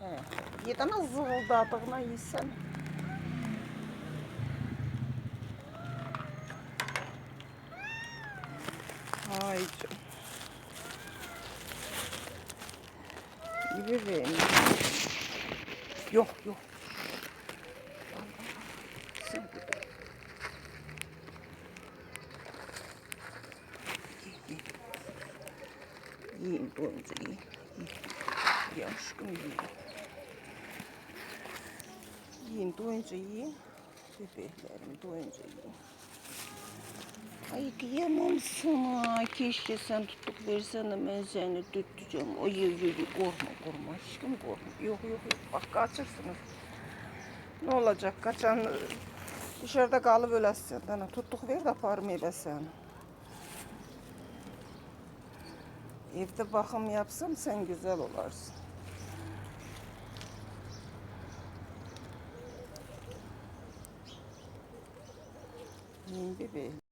He. Yedana zıvıldadığına yesen. Ay canım. Bebeğim. Yok yok. Sen de- Yiyin, yiyin. Ye aşkım yiyin. Yiyin doyunca. Ay kıyamam sana. Keşke sen tutuk versen de ben seni tutacağım. Ye ye ye. Korkma korkma aşkım korkma. Yok yok yok. Bak kaçırsınız. Ne olacak? Kaçan dışarıda kalıp ölesin. Tuttuk ver de parmayı be sen. Evde bakım yapsam sen güzel olarsın. Yiyin bebeğim.